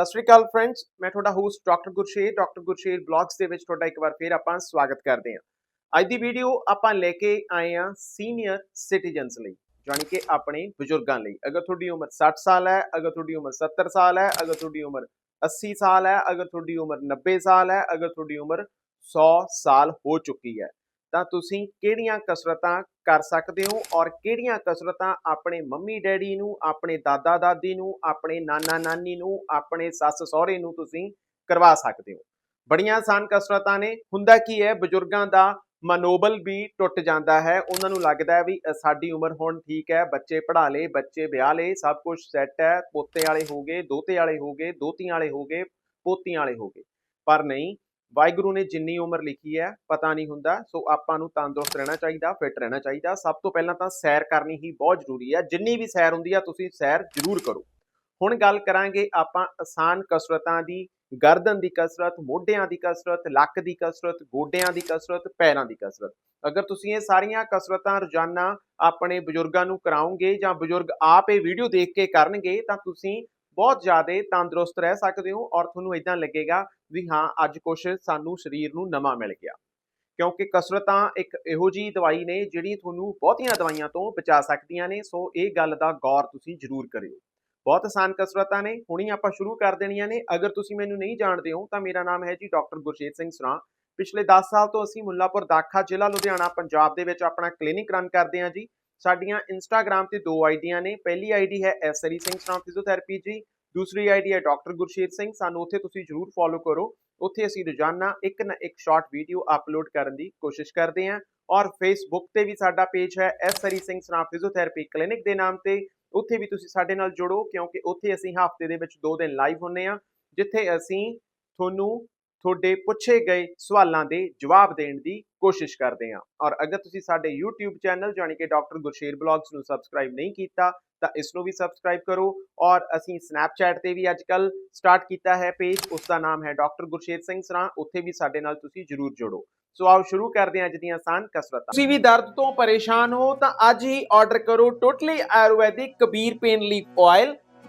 ਸਤਿ ਸ਼੍ਰੀ ਅਕਾਲ ਫਰੈਂਡਸ ਮੈਂ ਤੁਹਾਡਾ host doctor Gursher doctor Gursher blogs ਦੇ ਵਿੱਚ ਤੁਹਾਡਾ ਇੱਕ ਵਾਰ ਫੇਰ ਆਪਾਂ ਸਵਾਗਤ ਕਰਦੇ ਹਾਂ। ਅੱਜ ਦੀ ਵੀਡੀਓ ਆਪਾਂ ਲੈ ਕੇ ਆਏ ਹਾਂ ਸੀਨੀਅਰ ਸਿਟੀਜ਼ਨਸ ਲਈ ਯਾਨੀ ਕਿ ਆਪਣੇ ਬਜ਼ੁਰਗਾਂ ਲਈ। ਅਗਰ ਤੁਹਾਡੀ ਉਮਰ 60 ਸਾਲ ਹੈ, ਅਗਰ ਤੁਹਾਡੀ ਉਮਰ 70 ਸਾਲ ਹੈ, ਅਗਰ ਤੁਹਾਡੀ ਉਮਰ 80 ਸਾਲ ਹੈ, ਅਗਰ ਤੁਹਾਡੀ ਉਮਰ 90 ਸਾਲ ਹੈ, ਅਗਰ ਤੁਹਾਡੀ ਉਮਰ 100 ਸਾਲ ਹੋ ਚੁੱਕੀ ਹੈ, ਤਾਂ ਤੁਸੀਂ ਕਿਹੜੀਆਂ ਕਸਰਤਾਂ ਕਰ ਸਕਦੇ ਹੋ ਔਰ ਕਿਹੜੀਆਂ ਕਸਰਤਾਂ ਆਪਣੇ ਮੰਮੀ ਡੈਡੀ ਨੂੰ, ਆਪਣੇ ਦਾਦਾ ਦਾਦੀ ਨੂੰ, ਆਪਣੇ ਨਾਨਾ ਨਾਨੀ ਨੂੰ, ਆਪਣੇ ਸੱਸ ਸਹੁਰੇ ਨੂੰ ਤੁਸੀਂ ਕਰਵਾ ਸਕਦੇ ਹੋ। ਬੜੀਆਂ ਆਸਾਨ ਕਸਰਤਾਂ ਨੇ। ਹੁੰਦਾ ਕੀ ਹੈ, ਬਜ਼ੁਰਗਾਂ ਦਾ ਮਨੋਬਲ ਵੀ ਟੁੱਟ ਜਾਂਦਾ ਹੈ। ਉਹਨਾਂ ਨੂੰ ਲੱਗਦਾ ਹੈ ਵੀ ਸਾਡੀ ਉਮਰ ਹੁਣ ਠੀਕ ਹੈ, ਬੱਚੇ ਪੜ੍ਹਾ ਲਏ, ਬੱਚੇ ਵਿਆਹ ਲਏ, ਸਭ ਕੁਝ ਸੈੱਟ ਹੈ, ਪੋਤੇ ਵਾਲੇ ਹੋ ਗਏ, ਦੋਤੇ ਵਾਲੇ ਹੋ ਗਏ, ਦੋਤੀਆਂ ਵਾਲੇ ਹੋ ਗਏ, ਪੋਤੀਆਂ ਵਾਲੇ ਹੋ ਗਏ। ਪਰ ਨਹੀਂ ਵਾਹਿਗੁਰੂ ਨੇ ਜਿੰਨੀ ਉਮਰ ਲਿਖੀ ਹੈ, ਪਤਾ ਨਹੀਂ ਹੁੰਦਾ, ਸੋ ਆਪਾਂ ਨੂੰ ਤੰਦਰੁਸਤ ਰਹਿਣਾ ਚਾਹੀਦਾ, ਫਿਟ ਰਹਿਣਾ ਚਾਹੀਦਾ। ਸਭ ਤੋਂ ਪਹਿਲਾਂ ਤਾਂ ਸੈਰ ਕਰਨੀ ਹੀ ਬਹੁਤ ਜ਼ਰੂਰੀ ਹੈ। ਜਿੰਨੀ ਵੀ ਸੈਰ ਹੁੰਦੀ ਆ, ਤੁਸੀਂ ਸੈਰ ਜ਼ਰੂਰ ਕਰੋ। ਹੁਣ ਗੱਲ ਕਰਾਂਗੇ ਆਪਾਂ ਆਸਾਨ ਕਸਰਤਾਂ ਦੀ, ਗਰਦਨ ਦੀ ਕਸਰਤ, ਮੋਢਿਆਂ ਦੀ ਕਸਰਤ, ਲੱਕ ਦੀ ਕਸਰਤ, ਗੋਡਿਆਂ ਦੀ ਕਸਰਤ, ਪੈਰਾਂ ਦੀ ਕਸਰਤ। ਅਗਰ ਤੁਸੀਂ ਇਹ ਸਾਰੀਆਂ ਕਸਰਤਾਂ ਰੋਜ਼ਾਨਾ ਆਪਣੇ ਬਜ਼ੁਰਗਾਂ ਨੂੰ ਕਰਾਓਗੇ ਜਾਂ ਬਜ਼ੁਰਗ ਆਪ ਇਹ ਵੀਡੀਓ ਦੇਖ ਕੇ ਕਰਨਗੇ, ਤਾਂ ਤੁਸੀਂ ਬਹੁਤ ਜ਼ਿਆਦਾ ਤੰਦਰੁਸਤ ਰਹਿ ਸਕਦੇ ਹੋ ਔਰ ਤੁਹਾਨੂੰ ਇਦਾਂ ਲੱਗੇਗਾ ਵੀ ਹਾਂ, ਅੱਜ ਕੁਝ ਸਾਨੂੰ ਸਰੀਰ ਨੂੰ ਨਵਾਂ ਮਿਲ ਗਿਆ। ਕਿਉਂਕਿ ਕਸਰਤਾਂ ਇੱਕ ਇਹੋ ਜੀ ਦਵਾਈ ਨੇ ਜਿਹੜੀ ਤੁਹਾਨੂੰ ਬਹੁਤੀਆਂ ਦਵਾਈਆਂ ਤੋਂ ਬਚਾ ਸਕਦੀਆਂ ਨੇ, ਸੋ ਇਹ ਗੱਲ ਦਾ ਗੌਰ ਤੁਸੀਂ ਜ਼ਰੂਰ ਕਰਿਓ। ਬਹੁਤ ਆਸਾਨ ਕਸਰਤਾਂ ਨੇ ਹੁਣੀ ਆਪਾਂ ਸ਼ੁਰੂ ਕਰ ਦੇਣੀਆਂ ਨੇ। ਅਗਰ ਤੁਸੀਂ ਮੈਨੂੰ ਨਹੀਂ ਜਾਣਦੇ ਹੋ, ਤਾਂ ਮੇਰਾ ਨਾਮ ਹੈ ਜੀ ਡਾਕਟਰ ਗੁਰਸ਼ੇਤ ਸਿੰਘ ਸਰਾਂ। ਪਿਛਲੇ 10 ਸਾਲ ਤੋਂ ਅਸੀਂ ਮੁੱਲਾਪੁਰ ਦਾਖਾ ਜ਼ਿਲ੍ਹਾ ਲੁਧਿਆਣਾ, ਪੰਜਾਬ ਦੇ ਵਿੱਚ ਆਪਣਾ ਕਲੀਨਿਕ ਰਨ ਕਰਦੇ ਹਾਂ ਜੀ। ਸਾਡੀਆਂ ਇੰਸਟਾਗ੍ਰam ਤੇ ਦੋ ਆਈਡੀਆਂ ਨੇ। ਪਹਿਲੀ ਆਈਡੀ ਹੈ ਐਸਰੀ ਸਿੰਘ ਸਰਾਂ ਫਿਜ਼ੀਓਥੈਰੇਪੀ ਜੀ। ਦੂਸਰੀ ਆਈਡੀ ਹੈ ਡਾਕਟਰ ਗੁਰਸ਼ੇਰ ਸਿੰਘ। ਸਾਨੂੰ ਉੱਥੇ ਤੁਸੀਂ ਜਰੂਰ ਫੋਲੋ ਕਰੋ। ਉੱਥੇ ਅਸੀਂ ਰੋਜ਼ਾਨਾ ਇੱਕ ਨਾ ਇੱਕ ਸ਼ਾਰਟ ਵੀਡੀਓ ਅਪਲੋਡ ਕਰਨ ਦੀ ਕੋਸ਼ਿਸ਼ ਕਰਦੇ ਹਾਂ ਔਰ ਫੇਸਬੁੱਕ ਤੇ ਵੀ ਸਾਡਾ ਪੇਜ ਹੈ ਐਸਰੀ ਸਿੰਘ ਸਰਾਂ ਫਿਜ਼ੀਓਥੈਰੇਪੀ ਕਲੀਨਿਕ ਦੇ ਨਾਮ ਤੇ। ਉੱਥੇ ਵੀ ਤੁਸੀਂ ਸਾਡੇ ਨਾਲ ਜੁੜੋ, ਕਿਉਂਕਿ ਉੱਥੇ ਅਸੀਂ ਹਫ਼ਤੇ ਦੇ ਵਿੱਚ ਦੋ ਦਿਨ ਲਾਈਵ ਹੁੰਨੇ ਆ, ਜਿੱਥੇ ਅਸੀਂ ਤੁਹਾਨੂੰ ਤੁਹਾਡੇ ਪੁੱਛੇ ਗਏ ਸਵਾਲਾਂ ਦੇ ਜਵਾਬ ਦੇਣ ਦੀ ਕੋਸ਼ਿਸ਼ ਕਰਦੇ ਹਾਂ। ਔਰ ਅਗਰ ਤੁਸੀਂ ਸਾਡੇ YouTube ਚੈਨਲ ਜਾਨੀ ਕਿ ਡਾਕਟਰ ਗੁਰਸ਼ੇਰ ਬਲੌਗਸ ਨੂੰ ਸਬਸਕ੍ਰਾਈਬ ਨਹੀਂ ਕੀਤਾ, ਤਾਂ ਇਸ ਨੂੰ ਵੀ ਸਬਸਕ੍ਰਾਈਬ ਕਰੋ। ਔਰ ਅਸੀਂ ਸਨੈਪਚੈਟ ਤੇ ਵੀ ਅੱਜ ਅੱਜਕੱਲ ਸਟਾਰਟ ਕੀਤਾ ਹੈ ਪੇਜ ਉਸ ਦਾ ਨਾਮ ਹੈ ਡਾਕਟਰ ਗੁਰਸ਼ੇਰ ਸਿੰਘ ਸਰਾਂ। ਉੱਥੇ ਵੀ ਸਾਡੇ ਨਾਲ ਤੁਸੀਂ ਜਰੂਰ ਜੁੜੋ। ਸੋ ਆਓ ਸ਼ੁਰੂ ਕਰਦੇ ਹਾਂ ਅੱਜ ਦੀਆਂ ਆਸਾਨ ਕਸਰਤਾਂ। ਤੁਸੀਂ ਵੀ ਦਰਦ ਤੋਂ ਪਰੇਸ਼ਾਨ ਹੋ ਤਾਂ ਅੱਜ ਹੀ ਆਰਡਰ ਕਰੋ totally Ayurvedic Kabir pain leaf oil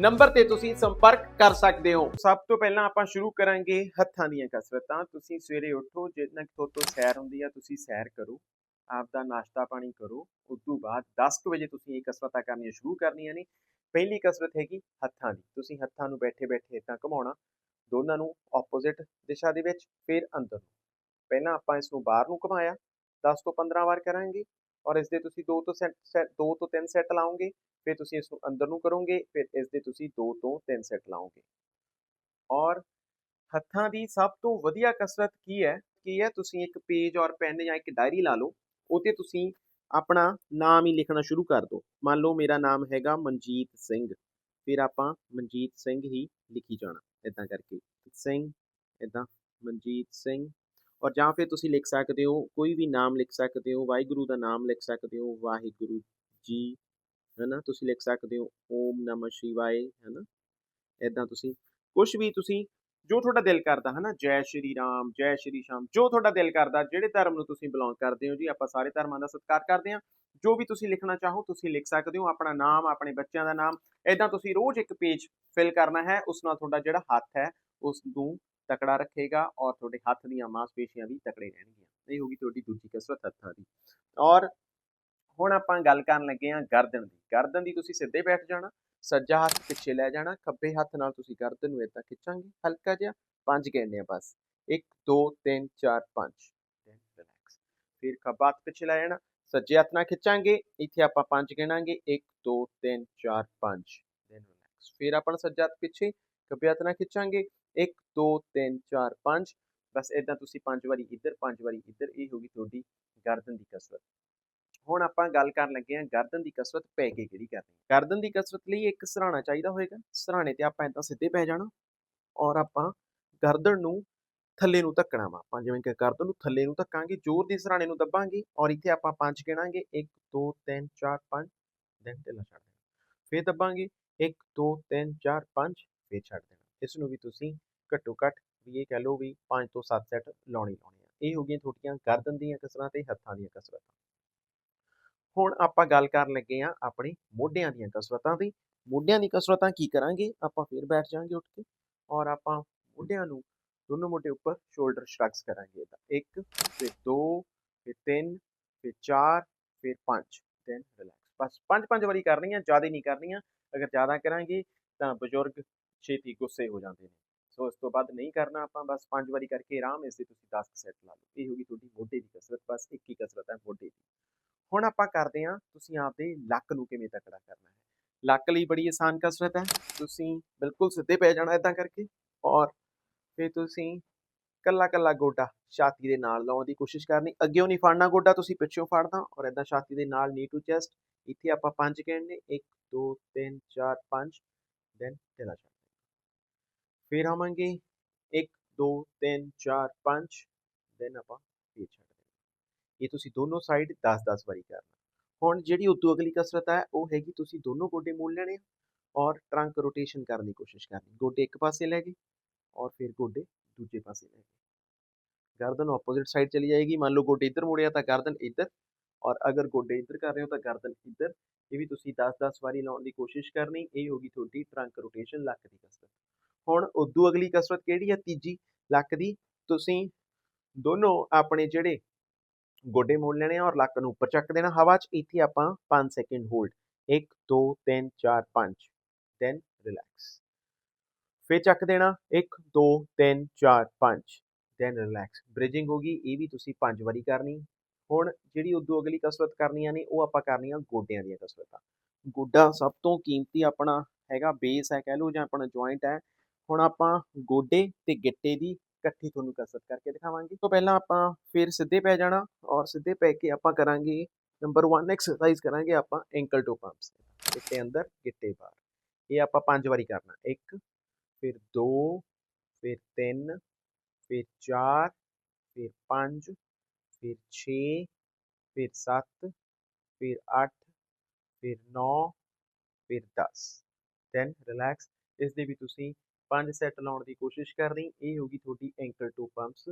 number ਤੇ ਤੁਸੀਂ ਸੰਪਰਕ ਕਰ ਸਕਦੇ ਹੋ। ਸਭ ਤੋਂ ਪਹਿਲਾਂ ਆਪਾਂ ਸ਼ੁਰੂ ਕਰਾਂਗੇ ਹੱਥਾਂ ਦੀਆਂ ਕਸਰਤਾਂ। ਤੁਸੀਂ ਸਵੇਰੇ ਉੱਠੋ, ਜਿੰਨਾ ਕਿ ਤੋਂ ਸੈਰ ਹੁੰਦੀ ਆ, ਤੁਸੀਂ ਸੈਰ ਕਰੋ। ਆਪ ਦਾ ਨਾਸ਼ਤਾ ਪਾਣੀ ਕਰੋ। ਉਸ ਤੋਂ ਬਾਅਦ 10 ਕੁ ਵਜੇ ਤੁਸੀਂ ਇਹ ਕਸਰਤਾਂ ਕਰਨੀਆਂ ਸ਼ੁਰੂ ਕਰਨੀਆਂ ਨੇ। ਪਹਿਲੀ ਕਸਰਤ ਹੈਗੀ ਹੱਥਾਂ ਦੀ। ਤੁਸੀਂ ਹੱਥਾਂ ਨੂੰ ਬੈਠੇ ਬੈਠੇ ਇਦਾਂ ਘੁਮਾਉਣਾ। ਦੋਨਾਂ ਨੂੰ ਆਪੋਜ਼ਿਟ ਦਿਸ਼ਾ ਦੇ ਵਿੱਚ, ਫਿਰ ਅੰਦਰ ਨੂੰ। ਪਹਿਲਾਂ ਆਪਾਂ ਇਸ ਨੂੰ ਬਾਹਰ ਨੂੰ ਘੁਮਾਇਆ। 10 ਤੋਂ 15 ਵਾਰ ਕਰਾਂਗੇ। ਔਰ ਇਸ ਦੇ ਤੁਸੀਂ 2 ਤੋਂ ਸੈੱਟ 2 ਤੋਂ 3 ਸੈੱਟ ਲਾਓਗੇ, ਫਿਰ ਤੁਸੀਂ ਇਸ ਨੂੰ ਅੰਦਰ ਨੂੰ ਕਰੋਗੇ, ਫਿਰ ਇਸ ਦੇ ਤੁਸੀਂ 2 ਤੋਂ 3 ਸੈੱਟ ਲਾਓਗੇ। ਔਰ ਹੱਥਾਂ ਦੀ ਸਭ ਤੋਂ ਵਧੀਆ ਕਸਰਤ ਕੀ ਹੈ? ਕੀ ਹੈ? ਤੁਸੀਂ ਇੱਕ ਪੇਜ ਔਰ ਪੈਨ ਜਾਂ ਇੱਕ ਡਾਇਰੀ ਲਾ ਲਓ ਉਤੇ ਤੁਸੀਂ ਆਪਣਾ ਨਾਮ ਹੀ ਲਿਖਣਾ ਸ਼ੁਰੂ ਕਰ ਦਿਓ। ਮੰਨ ਲਓ ਮੇਰਾ ਨਾਮ ਹੈਗਾ ਮਨਜੀਤ ਸਿੰਘ, ਫਿਰ ਆਪਾਂ ਮਨਜੀਤ ਸਿੰਘ ਹੀ ਲਿਖੀ ਜਾਣਾ ਇਦਾਂ ਕਰਕੇ। ਸਿੰਘ ਇਦਾਂ ਮਨਜੀਤ ਸਿੰਘ ਔਰ ਜਾਂ ਫਿਰ ਤੁਸੀਂ ਲਿਖ ਸਕਦੇ ਹੋ, ਕੋਈ ਵੀ ਨਾਮ ਲਿਖ ਸਕਦੇ ਹੋ, ਵਾਹਿਗੁਰੂ ਦਾ ਨਾਮ ਲਿਖ ਸਕਦੇ ਹੋ, ਵਾਹਿਗੁਰੂ ਜੀ, ਹੈਨਾ? ਤੁਸੀਂ ਲਿਖ ਸਕਦੇ ਹੋ, ਓਮ ਨਮः ਸ਼ਿਵਾਏ, ਹੈਨਾ? ਇਦਾਂ ਤੁਸੀਂ ਕੁਝ ਵੀ ਤੁਸੀਂ, ਜੋ ਤੁਹਾਡਾ ਦਿਲ ਕਰਦਾ ਹੈ ਨਾ ਜੈ ਸ਼੍ਰੀ ਰਾਮ, ਜੈ ਸ਼੍ਰੀ ਸ਼ਾਮ, ਜੋ ਤੁਹਾਡਾ ਦਿਲ ਕਰਦਾ, ਜਿਹੜੇ ਧਰਮ ਨੂੰ ਤੁਸੀਂ ਬਿਲੋਂਗ ਕਰਦੇ ਹੋ ਜੀ, ਆਪਾਂ ਸਾਰੇ ਧਰਮਾਂ ਦਾ ਸਤਿਕਾਰ ਕਰਦੇ ਹਾਂ। ਜੋ ਵੀ ਤੁਸੀਂ ਲਿਖਣਾ ਚਾਹੋ, ਤੁਸੀਂ ਲਿਖ ਸਕਦੇ ਹੋ, ਆਪਣਾ ਨਾਮ, ਆਪਣੇ ਬੱਚਿਆਂ ਦਾ ਨਾਮ ਇਦਾਂ ਤੁਸੀਂ ਰੋਜ਼ ਇੱਕ ਪੇਜ ਫਿਲ ਕਰਨਾ ਹੈ, ਉਸ ਨਾਲ ਤੁਹਾਡਾ ਜਿਹੜਾ ਹੱਥ ਹੈ, ਉਸ ਨੂੰ ਤਕੜਾ ਰੱਖੇਗਾ ਔਰ ਤੁਹਾਡੇ ਹੱਥ ਦੀਆਂ ਮਾਸਪੇਸ਼ੀਆਂ ਵੀ ਤਕੜੇ ਰਹਿਣਗੀਆਂ। ਇਹ ਹੋਗੀ ਤੁਹਾਡੀ ਦੂਜੀ ਕਸਰਤ ਹੱਥਾਂ ਦੀ। ਔਰ ਹੁਣ ਆਪਾਂ ਗੱਲ ਕਰਨ ਲੱਗੇ ਹਾਂ ਗਰਦਨ ਦੀ। ਗਰਦਨ ਦੀ ਤੁਸੀਂ ਸਿੱਧੇ ਬੈਠ ਜਾਣਾ, ਸੱਜਾ ਹੱਥ ਪਿੱਛੇ ਲੈ ਜਾਣਾ, ਖੱਬੇ ਹੱਥ ਨਾਲ ਤੁਸੀਂ ਗਰਦਨ ਨੂੰ ਇਦਾਂ ਖਿੱਚਾਂਗੇ, ਹਲਕਾ ਜਿਹਾ ਪੰਜ ਗਿਣਨੇ ਆ ਬਸ। 1 2 3 4 5 ਰਿਲੈਕਸ ਫਿਰ ਖੱਬਾ ਹੱਥ ਪਿੱਛੇ ਲੈ ਜਾਣਾ, ਸੱਜੇ ਹੱਥ ਨਾਲ ਖਿੱਚਾਂਗੇ, ਇੱਥੇ ਆਪਾਂ ਪੰਜ ਗਿਣਾਂਗੇ। 1 2 3 4 5 ਦੈਨ ਰਿਲੈਕਸ ਫਿਰ ਆਪਾਂ ਸੱਜਾ ਹੱਥ ਪਿੱਛੇ, ਖੱਬੇ ਹੱਥ ਨਾਲ ਖਿੱਚਾਂਗੇ 1 2 3 4 5 ਬਸ ਇਦਾਂ ਤੁਸੀਂ ਪੰਜ ਵਾਰੀ ਇੱਧਰ, ਪੰਜ ਵਾਰੀ ਇੱਧਰ, ਇਹ ਹੋ ਗਈ ਤੁਹਾਡੀ ਗਰਦਨ ਦੀ ਕਸਰਤ। ਹੁਣ ਆਪਾਂ ਗੱਲ ਕਰਨ ਲੱਗੇ ਹਾਂ ਗਰਦਨ ਦੀ ਕਸਰਤ ਪੈ ਕੇ ਕਿਹੜੀ ਕਰਨੀ ਗਰਦਨ ਦੀ ਕਸਰਤ ਲਈ ਇੱਕ ਸਰਾਣਾ ਚਾਹੀਦਾ ਹੋਏਗਾ। ਸਰਾਣੇ ਤੇ ਆਪਾਂ ਇਦਾਂ ਸਿੱਧੇ ਪੈ ਜਾਣਾ ਔਰ ਆਪਾਂ ਗਰਦਨ ਨੂੰ ਥੱਲੇ ਨੂੰ ਧੱਕਣਾ ਵਾ। ਆਪਾਂ ਜਿਵੇਂ ਕਿ ਗਰਦਨ ਨੂੰ ਥੱਲੇ ਨੂੰ ਧੱਕਾਂਗੇ, ਜ਼ੋਰ ਦੀ ਸਰਾਣੇ ਨੂੰ ਦੱਬਾਂਗੇ ਔਰ ਇੱਥੇ ਆਪਾਂ ਪੰਜ ਗਿਣਾਂਗੇ। 1 2 3 4 5 ਦੈਨ ਢਿੱਲਾ ਛੱਡ ਦੇਣਾ। ਫਿਰ ਦੱਬਾਂਗੇ। 1 2 3 4 5 ਫਿਰ ਛੱਡ ਦੇਣਾ। ਇਸ ਨੂੰ ਵੀ ਤੁਸੀਂ ਘੱਟੋ ਘੱਟ ਵੀ ਇਹ ਕਹਿ ਲਓ ਵੀ 5 ਤੋਂ 7 ਸੈੱਟ ਲਾਉਣੇ ਲਾਉਣੇ ਆ। ਇਹ ਹੋ ਗਈਆਂ ਤੁਹਾਡੀਆਂ ਗਰਦਨ ਦੀਆਂ ਕਸਰਾਂ ਤੇ ਹੱਥਾਂ ਦੀਆਂ ਕਸਰਤਾਂ। ਹੁਣ ਆਪਾਂ ਗੱਲ ਕਰਨ ਲੱਗੇ ਆ ਆਪਣੇ ਮੋਢਿਆਂ ਦੀਆਂ ਕਸਰਤਾਂ ਦੀ। ਮੋਢਿਆਂ ਦੀ ਕਸਰਤਾਂ ਕੀ ਕਰਾਂਗੇ? ਆਪਾਂ ਫਿਰ ਬੈਠ ਜਾਾਂਗੇ ਉੱਠ ਕੇ ਔਰ ਆਪਾਂ ਮੋਢਿਆਂ ਨੂੰ ਦੋਨੋਂ ਮੋਢੇ ਉੱਪਰ ਸ਼ੋਲਡਰ ਸ਼ਰਕਸ ਕਰਾਂਗੇ ਤਾਂ 1 ਫਿਰ 2 ਫਿਰ 3 ਫਿਰ 4 ਫਿਰ 5 ਦੈਨ ਰਿਲੈਕਸ ਬਸ ਪੰਜ ਪੰਜ ਵਾਰੀ ਕਰਨੀਆਂ, ਜ਼ਿਆਦਾ ਨਹੀਂ ਕਰਨੀਆਂ। ਅਗਰ ਜ਼ਿਆਦਾ ਕਰਾਂਗੇ ਤਾਂ ਬਜ਼ੁਰਗ ਛੇਤੀ ਗੁੱਸੇ ਹੋ ਜਾਂਦੇ ਨੇ। ਸੋ ਇਸ ਤੋਂ ਬਾਅਦ ਨਹੀਂ ਕਰਨਾ ਆਪਾਂ, ਬਸ ਪੰਜ ਵਾਰੀ ਕਰਕੇ ਆਰਾਮ ਇਸ ਇਸੇ ਤੁਸੀਂ 10 ਸੈੱਟ ਲਾ ਲਓ। ਇਹ ਹੋਗੀ ਤੁਹਾਡੀ ਮੋਢੇ ਦੀ ਕਸਰਤ, ਬਸ ਇੱਕ ਹੀ ਕਸਰਤ ਹੈ ਮੋਢੇ ਦੀ। ਹੁਣ ਆਪਾਂ ਕਰਦੇ ਹਾਂ ਤੁਸੀਂ ਆਪਦੇ ਲੱਕ ਨੂੰ ਕਿਵੇਂ ਤਕੜਾ ਕਰਨਾ ਹੈ। ਲੱਕ ਲਈ ਬੜੀ ਆਸਾਨ ਕਸਰਤ ਹੈ। ਤੁਸੀਂ ਬਿਲਕੁਲ ਸਿੱਧੇ ਪੈ ਜਾਣਾ ਇਦਾਂ ਕਰਕੇ ਔਰ ਫਿਰ ਤੁਸੀਂ ਕੱਲਾ ਕੱਲਾ ਗੋਡਾ ਛਾਤੀ ਦੇ ਨਾਲ ਲਾਉਣ ਦੀ ਕੋਸ਼ਿਸ਼ ਕਰਨੀ। ਅੱਗੇੋਂ ਨਹੀਂ ਫੜਨਾ ਗੋਡਾ, ਤੁਸੀਂ ਪਿੱਛੋਂ ਫੜਨਾ ਔਰ ਇਦਾਂ ਛਾਤੀ ਦੇ ਨਾਲ ਨੀ ਟੂ ਚੈਸਟ ਇੱਥੇ ਆਪਾਂ ਪੰਜ ਗਿਣਨੇ 1 2 3 4 5 ਦੈਨ ਢਿੱਲਾ ਫਿਰ ਆਵਾਂਗੇ। 1 2 3 4 5 ਦੈਨ ਆਪਾਂ ਫੇਰ ਛੱਡ ਦੇਣਾ। ਇਹ ਤੁਸੀਂ ਦੋਨੋਂ ਸਾਈਡ 10 10 ਵਾਰੀ ਕਰਨਾ। ਹੁਣ ਜਿਹੜੀ ਉਦੋਂ ਅਗਲੀ ਕਸਰਤ ਹੈ, ਉਹ ਹੈਗੀ ਤੁਸੀਂ ਦੋਨੋਂ ਗੋਡੇ ਮੋੜ ਲੈਣੇ ਆ ਔਰ ਟਰੰਕ ਰੋਟੇਸ਼ਨ ਕਰਨ ਦੀ ਕੋਸ਼ਿਸ਼ ਕਰਨੀ। ਗੋਡੇ ਇੱਕ ਪਾਸੇ ਲੈ ਗਏ ਔਰ ਫਿਰ ਗੋਡੇ ਦੂਜੇ ਪਾਸੇ ਲੈ ਗਏ। ਗਰਦਨ ਆਪੋਜ਼ਿਟ ਸਾਈਡ ਚਲੀ ਜਾਏਗੀ। ਮੰਨ ਲਓ ਗੋਡੇ ਇੱਧਰ ਮੁੜਿਆ ਤਾਂ ਗਰਦਨ ਇੱਧਰ ਔਰ ਅਗਰ ਗੋਡੇ ਇੱਧਰ ਕਰ ਰਹੇ ਹੋ ਤਾਂ ਗਰਦਨ ਇੱਧਰ। ਇਹ ਵੀ ਤੁਸੀਂ 10-10 ਵਾਰੀ ਲਾਉਣ ਦੀ ਕੋਸ਼ਿਸ਼ ਕਰਨੀ। ਇਹ ਹੋਗੀ ਤੁਹਾਡੀ ਟਰੰਕ ਰੋਟੇਸ਼ਨ ਲੱਕ ਦੀ ਕਸਰਤ। ਹੁਣ ਉਦੋਂ ਅਗਲੀ ਕਸਰਤ ਕਿਹੜੀ ਹੈ ਤੀਜੀ ਲੱਕ ਦੀ। ਤੁਸੀਂ ਦੋਨੋਂ ਆਪਣੇ ਜਿਹੜੇ ਗੋਡੇ ਮੋੜ ਲੈਣੇ ਆ ਔਰ ਲੱਕ ਨੂੰ ਉੱਪਰ ਚੱਕ ਦੇਣਾ। ਹਵਾ 'ਚ ਇੱਥੇ ਆਪਾਂ 5 ਸੈਕਿੰਡ ਹੋਲਡ। 1 2 3 4 5 ਦੈਨ ਰਿਲੈਕਸ ਫਿਰ ਚੱਕ ਦੇਣਾ। 1 2 3 4 5 ਦੈਨ ਰਿਲੈਕਸ ਬ੍ਰਿਜਿੰਗ ਹੋਗੀ ਇਹ ਵੀ ਤੁਸੀਂ ਪੰਜ ਵਾਰੀ ਕਰਨੀ। ਹੁਣ ਜਿਹੜੀ ਉਦੋਂ ਅਗਲੀ ਕਸਰਤ ਕਰਨੀਆਂ ਨੇ, ਉਹ ਆਪਾਂ ਕਰਨੀਆਂ ਗੋਡਿਆਂ ਦੀਆਂ ਕਸਰਤਾਂ। ਗੋਡਾ ਸਭ ਤੋਂ ਕੀਮਤੀ ਆਪਣਾ ਹੈਗਾ ਬੇਸ ਹੈ ਕਹਿ ਲਓ ਜਾਂ ਆਪਣਾ ਜੁਆਇੰਟ ਹੈ। ਹੁਣ ਆਪਾਂ ਗੋਡੇ ਤੇ ਗਿੱਟੇ ਦੀ ਇਕੱਠੀ ਤੁਹਾਨੂੰ ਕਸਰਤ ਕਰਕੇ ਦਿਖਾਵਾਂਗੇ। ਤੋਂ ਪਹਿਲਾਂ ਆਪਾਂ ਫਿਰ ਸਿੱਧੇ ਪੈ ਜਾਣਾ ਔਰ ਸਿੱਧੇ ਪੈ ਕੇ ਆਪਾਂ ਕਰਾਂਗੇ ਨੰਬਰ 1 ਐਕਸਰਸਾਈਜ਼ ਕਰਾਂਗੇ ਆਪਾਂ ਐਂਕਲ ਟੂ ਪੰਪਸ ਗਿੱਟੇ ਅੰਦਰ, ਗਿੱਟੇ ਬਾਹਰ। ਇਹ ਆਪਾਂ ਪੰਜ ਵਾਰੀ ਕਰਨਾ। ਇੱਕ, ਫਿਰ ਦੋ, ਫਿਰ ਤਿੰਨ, ਫਿਰ ਚਾਰ, ਫਿਰ ਪੰਜ, ਫਿਰ 6 ਫਿਰ 7 ਫਿਰ 8 ਫਿਰ 9 ਫਿਰ 10 ਦੈਨ ਰਿਲੈਕਸ ਇਸ ਦੇ ਵੀ ਤੁਸੀਂ ਪੰਜ ਸੈੱਟ ਲਾਉਣ ਦੀ ਕੋਸ਼ਿਸ਼ ਕਰਨੀ ਇਹ ਹੋਗੀ ਤੁਹਾਡੀ ਐਂਕਲ ਟੂ ਪੰਪਸ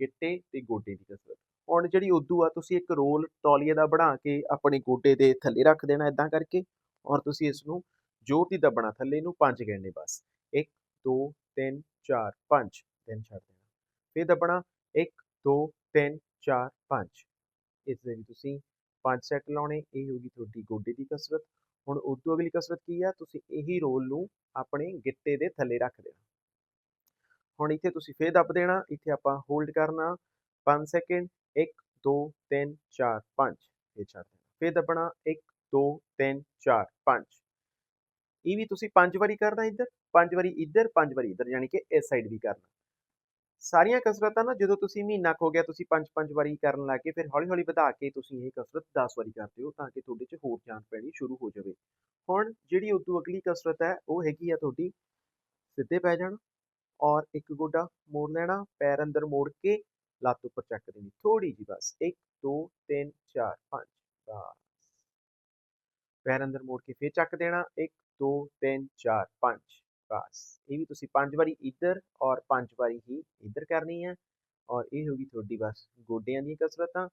ਗਿੱਟੇ ਤੇ ਗੋਡੇ ਦੀ ਕਸਰਤ। ਹੁਣ ਜਿਹੜੀ ਉਦੋਂ ਆ, ਤੁਸੀਂ ਇੱਕ ਰੋਲ ਤੌਲੀਏ ਦਾ ਬਣਾ ਕੇ ਆਪਣੇ ਗੋਡੇ ਦੇ ਥੱਲੇ ਰੱਖ ਦੇਣਾ ਇਦਾਂ ਕਰਕੇ ਔਰ ਤੁਸੀਂ ਇਸ ਨੂੰ ਜ਼ੋਰ ਦੀ ਦੱਬਣਾ, ਥੱਲੇ ਨੂੰ ਪੰਜ ਗਿਣਨੇ ਬਸ। 1 2 3 4 5 ਤਿੰਨ ਛੱਡ ਦੇਣਾ। ਫਿਰ ਦੱਬਣਾ 1 2 3 4 5 ਇਸ ਦੇ ਵੀ ਤੁਸੀਂ ਪੰਜ ਸੈੱਟ ਲਾਉਣੇ, ਇਹ ਹੋਗੀ ਤੁਹਾਡੀ ਗੋਡੇ ਦੀ ਕਸਰਤ। ਹੁਣ ਉਦੋਂ ਅਗਲੀ ਕਸਰਤ ਕੀ ਆ? ਤੁਸੀਂ ਇਹੀ ਰੋਲ ਨੂੰ ਆਪਣੇ ਗਿੱਟੇ ਦੇ ਥੱਲੇ ਰੱਖ ਦੇਣਾ। ਹੁਣ ਇੱਥੇ ਤੁਸੀਂ ਫੇਰ ਦੱਬ ਦੇਣਾ, ਇੱਥੇ ਆਪਾਂ ਹੋਲਡ ਕਰਨਾ। 5 ਸੈਕਿੰਡ 1 2 3 4 5 ਇਹ ਛੱਡ ਦੇਣਾ। ਫੇਰ ਦੱਬਣਾ 1 2 3 4 5 ਇਹ ਵੀ ਤੁਸੀਂ ਪੰਜ ਵਾਰੀ ਕਰਨਾ ਇੱਧਰ, ਪੰਜ ਵਾਰੀ ਇੱਧਰ, ਪੰਜ ਵਾਰੀ ਇੱਧਰ, ਯਾਨੀ ਕਿ ਇਸ ਸਾਈਡ ਵੀ ਕਰਨਾ। ਸਾਰੀਆਂ ਕਸਰਤਾਂ ਨਾ ਜਦੋਂ ਤੁਸੀਂ ਮਹੀਨਾ ਕੁ ਹੋ ਗਿਆ, ਤੁਸੀਂ ਪੰਜ ਪੰਜ ਵਾਰੀ ਕਰਨ ਲੱਗ ਗਏ, ਫਿਰ ਹੌਲੀ ਹੌਲੀ ਵਧਾ ਕੇ ਤੁਸੀਂ ਇਹ ਕਸਰਤ 10 ਵਾਰੀ ਕਰਦੇ ਹੋ ਤਾਂ ਕਿ ਤੁਹਾਡੇ 'ਚ ਹੋਰ ਜਾਨ ਪੈਣੀ ਸ਼ੁਰੂ ਹੋ ਜਾਵੇ। ਹੁਣ ਜਿਹੜੀ ਉਦੋਂ ਅਗਲੀ ਕਸਰਤ ਹੈ, ਉਹ ਹੈਗੀ ਆ ਤੁਹਾਡੀ ਸਿੱਧੇ ਪੈ ਜਾਣਾ ਔਰ ਇੱਕ ਗੋਡਾ ਮੋੜ ਲੈਣਾ, ਪੈਰ ਅੰਦਰ ਮੋੜ ਕੇ ਲੱਤ ਉੱਪਰ ਚੱਕ ਦੇਣੀ ਥੋੜੀ ਜੀ ਬਸ 1 2 3 4 5 ਬਸ। ਪੈਰ ਅੰਦਰ ਮੋੜ ਕੇ ਫੇਰ ਚੱਕ ਦੇਣਾ 1 2 3 4 5 ਬਸ ਇਹ ਵੀ ਤੁਸੀਂ ਪੰਜ ਵਾਰੀ ਇੱਧਰ ਔਰ ਪੰਜ ਵਾਰੀ ਹੀ ਇੱਧਰ ਕਰਨੀ ਹੈ ਔਰ ਇਹ ਹੋਗੀ ਤੁਹਾਡੀ ਬਸ ਗੋਡਿਆਂ ਦੀ ਕਸਰਤਾਂ।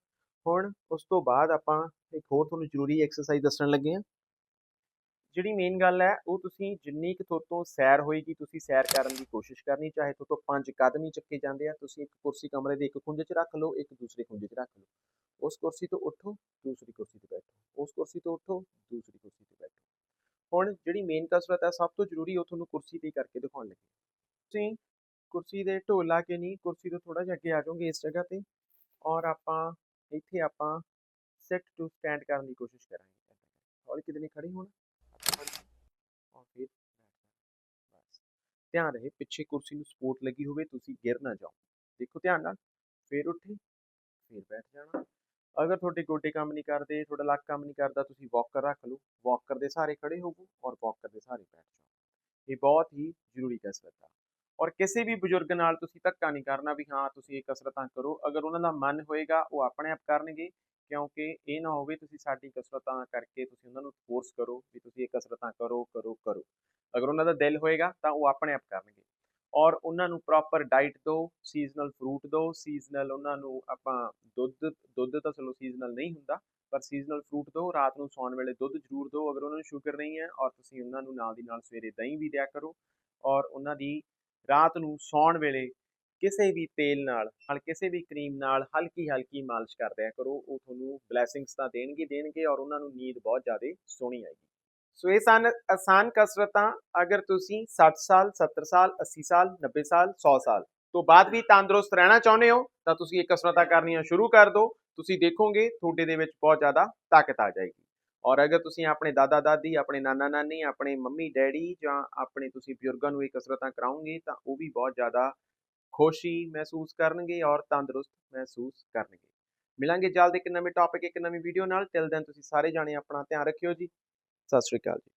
ਹੁਣ ਉਸ ਤੋਂ ਬਾਅਦ ਆਪਾਂ ਇੱਕ ਹੋਰ ਤੁਹਾਨੂੰ ਜ਼ਰੂਰੀ ਐਕਸਰਸਾਈਜ਼ ਦੱਸਣ ਲੱਗੇ ਹਾਂ ਜਿਹੜੀ ਮੇਨ ਗੱਲ ਹੈ, ਉਹ ਤੁਸੀਂ ਜਿੰਨੀ ਕੁ ਤੁਹਾਡੇ ਤੋਂ ਸੈਰ ਹੋਏਗੀ, ਤੁਸੀਂ ਸੈਰ ਕਰਨ ਦੀ ਕੋਸ਼ਿਸ਼ ਕਰਨੀ, ਚਾਹੇ ਤੁਹਾਡੇ ਤੋਂ ਪੰਜ ਕਦਮ ਹੀ ਚੱਕੇ ਜਾਂਦੇ ਆ, ਤੁਸੀਂ ਇੱਕ ਕੁਰਸੀ ਕਮਰੇ ਦੇ ਇੱਕ ਖੁੰਝੇ 'ਚ ਰੱਖ ਲਓ, ਇੱਕ ਦੂਸਰੇ ਖੁੰਝੇ 'ਚ ਰੱਖ ਲਓ। ਉਸ ਕੁਰਸੀ ਤੋਂ ਉੱਠੋ, ਦੂਸਰੀ ਕੁਰਸੀ ਤੇ ਬੈਠੋ। ਉਸ ਕੁਰਸੀ ਤੋਂ ਉੱਠੋ, ਦੂਸਰੀ ਕੁਰਸੀ ਤੇ ਬੈਠੋ। ਹੁਣ ਜਿਹੜੀ ਮੇਨ ਕਸਰਤ ਹੈ ਸਭ ਤੋਂ ਜ਼ਰੂਰੀ ਉਹ ਤੁਹਾਨੂੰ ਕੁਰਸੀ ਤੇ ਕਰਕੇ ਦਿਖਾਉਣ ਲੱਗੇ। ਤੁਸੀਂ ਕੁਰਸੀ ਦੇ ਢੋਲ ਲਾ ਕੇ ਨਹੀਂ, ਕੁਰਸੀ ਤੋਂ ਥੋੜਾ ਜਿਹਾ ਅੱਗੇ ਆ ਜਾਓਗੇ ਇਸ ਜਗ੍ਹਾ ਤੇ ਔਰ ਆਪਾਂ, ਇੱਥੇ ਆਪਾਂ ਸੈਟ ਟੂ ਸਟੈਂਡ ਕਰਨ ਦੀ ਕੋਸ਼ਿਸ਼ ਕਰਾਂਗੇ। ਔਰ ਕਿਤੇ ਨਹੀਂ ਖੜੀ ਹੋਣਾ। ਔਰ ਫਿਰ ਬਸ। ਧਿਆਨ ਰਹੇ, ਪਿੱਛੇ ਕੁਰਸੀ ਨੂੰ ਸਪੋਰਟ ਲੱਗੀ ਹੋਵੇ, ਤੁਸੀਂ ਗਿਰ ਨਾ ਜਾਓ। ਦੇਖੋ ਧਿਆਨ ਨਾਲ, ਫਿਰ ਉੱਠੇ, ਫਿਰ ਬੈਠ ਜਾਣਾ। ਅਗਰ ਤੁਹਾਡੇ ਗੋਡੇ ਕੰਮ ਨਹੀਂ ਕਰਦੇ, ਤੁਹਾਡਾ ਲੱਕ ਕੰਮ ਨਹੀਂ ਕਰਦਾ, ਤੁਸੀਂ ਵਾਕਰ ਰੱਖ ਲਓ। ਵਾਕਰ ਦੇ ਸਹਾਰੇ ਖੜੇ ਹੋਵੋ ਔਰ ਵਾਕਰ ਦੇ ਸਹਾਰੇ ਬੈਠ ਜਾਓ। ਇਹ ਬਹੁਤ ਹੀ ਜ਼ਰੂਰੀ ਕਸਰਤ ਆ। ਔਰ ਕਿਸੇ ਵੀ ਬਜ਼ੁਰਗ ਨਾਲ ਤੁਸੀਂ ਧੱਕਾ ਨਹੀਂ ਕਰਨਾ ਵੀ ਹਾਂ, ਤੁਸੀਂ ਇਹ ਕਸਰਤਾਂ ਕਰੋ। ਅਗਰ ਉਹਨਾਂ ਦਾ ਮਨ ਹੋਏਗਾ, ਉਹ ਆਪਣੇ ਆਪ ਕਰਨਗੇ, ਕਿਉਂਕਿ ਇਹ ਨਾ ਹੋਵੇ ਤੁਸੀਂ ਸਾਡੀ ਕਸਰਤਾਂ ਕਰਕੇ ਤੁਸੀਂ ਉਹਨਾਂ ਨੂੰ ਫੋਰਸ ਕਰੋ ਵੀ ਤੁਸੀਂ ਇਹ ਕਸਰਤਾਂ ਕਰੋ ਕਰੋ ਕਰੋ। ਅਗਰ ਉਹਨਾਂ ਦਾ ਦਿਲ ਹੋਏਗਾ, ਤਾਂ ਉਹ ਆਪਣੇ ਆਪ ਕਰਨਗੇ। ਔਰ ਉਹਨਾਂ ਨੂੰ ਪ੍ਰੋਪਰ ਡਾਈਟ ਦਿਓ ਸੀਜ਼ਨਲ ਫਰੂਟ ਦਿਓ ਸੀਜ਼ਨਲ ਉਹਨਾਂ ਨੂੰ ਆਪਾਂ ਦੁੱਧ ਦੁੱਧ ਤਾਂ ਚਲੋ ਸੀਜ਼ਨਲ ਨਹੀਂ ਹੁੰਦਾ, ਪਰ ਸੀਜ਼ਨਲ ਫਰੂਟ ਦਿਓ, ਰਾਤ ਨੂੰ ਸੌਣ ਵੇਲੇ ਦੁੱਧ ਜ਼ਰੂਰ ਦਿਓ, ਅਗਰ ਉਹਨਾਂ ਨੂੰ ਸ਼ੂਗਰ ਨਹੀਂ ਹੈ, ਔਰ ਤੁਸੀਂ ਉਹਨਾਂ ਨੂੰ ਨਾਲ ਦੀ ਨਾਲ ਸਵੇਰੇ ਦਹੀਂ ਵੀ ਦਿਆ ਕਰੋ, ਔਰ ਉਹਨਾਂ ਦੀ ਰਾਤ ਨੂੰ ਸੌਣ ਵੇਲੇ ਕਿਸੇ ਵੀ ਤੇਲ ਨਾਲ ਹਲ ਕਿਸੇ ਵੀ ਕਰੀਮ ਨਾਲ ਹਲਕੀ ਹਲਕੀ ਮਾਲਿਸ਼ ਕਰ ਦਿਆ ਕਰੋ, ਉਹ ਤੁਹਾਨੂੰ ਬਲੇਸਿੰਗਸ ਤਾਂ ਦੇਣਗੇ ਦੇਣਗੇ, ਔਰ ਉਹਨਾਂ ਨੂੰ ਨੀਂਦ ਬਹੁਤ ਜ਼ਿਆਦਾ ਸੋਹਣੀ ਆਏਗੀ। ਸੋ ਇਹ ਸਨ, ਆਸਾਨ ਕਸਰਤਾਂ ਅਗਰ ਤੁਸੀਂ 60 ਸਾਲ 70 ਸਾਲ 80 ਸਾਲ 90 ਸਾਲ 100 ਸਾਲ ਤੋਂ ਬਾਅਦ ਵੀ ਤੰਦਰੁਸਤ ਰਹਿਣਾ ਚਾਹੁੰਦੇ ਹੋ, ਤਾਂ ਤੁਸੀਂ ਇਹ ਕਸਰਤਾਂ ਕਰਨੀਆਂ ਸ਼ੁਰੂ ਕਰ ਦਿਓ। ਤੁਸੀਂ ਦੇਖੋਗੇ ਤੁਹਾਡੇ ਦੇ ਵਿੱਚ ਬਹੁਤ ਜ਼ਿਆਦਾ ਤਾਕਤ ਆ ਜਾਏਗੀ। ਔਰ ਅਗਰ ਤੁਸੀਂ ਆਪਣੇ ਦਾਦਾ ਦਾਦੀ, ਆਪਣੇ ਨਾਨਾ ਨਾਨੀ, ਆਪਣੇ ਮੰਮੀ, ਡੈਡੀ ਜਾਂ ਆਪਣੇ ਤੁਸੀਂ ਬਜ਼ੁਰਗਾਂ ਨੂੰ ਇਹ ਕਸਰਤਾਂ ਕਰਾਉਂਗੇ ਤਾਂ ਉਹ ਵੀ ਬਹੁਤ ਜ਼ਿਆਦਾ ਖੁਸ਼ੀ ਮਹਿਸੂਸ ਕਰਨਗੇ ਔਰ ਤੰਦਰੁਸਤ ਮਹਿਸੂਸ ਕਰਨਗੇ। ਮਿਲਾਂਗੇ ਜਲਦ ਇੱਕ ਨਵੇਂ ਟੌਪਿਕ ਇੱਕ ਨਵੀਂ ਵੀਡੀਓ ਨਾਲ। ਟਿਲ ਦੈਨ ਤੁਸੀਂ ਸਾਰੇ ਜਾਣੇ ਆਪਣਾ ਧਿਆਨ ਰੱਖਿਓ ਜੀ। ਸਤਿ ਸ਼੍ਰੀ ਅਕਾਲ ਜੀ।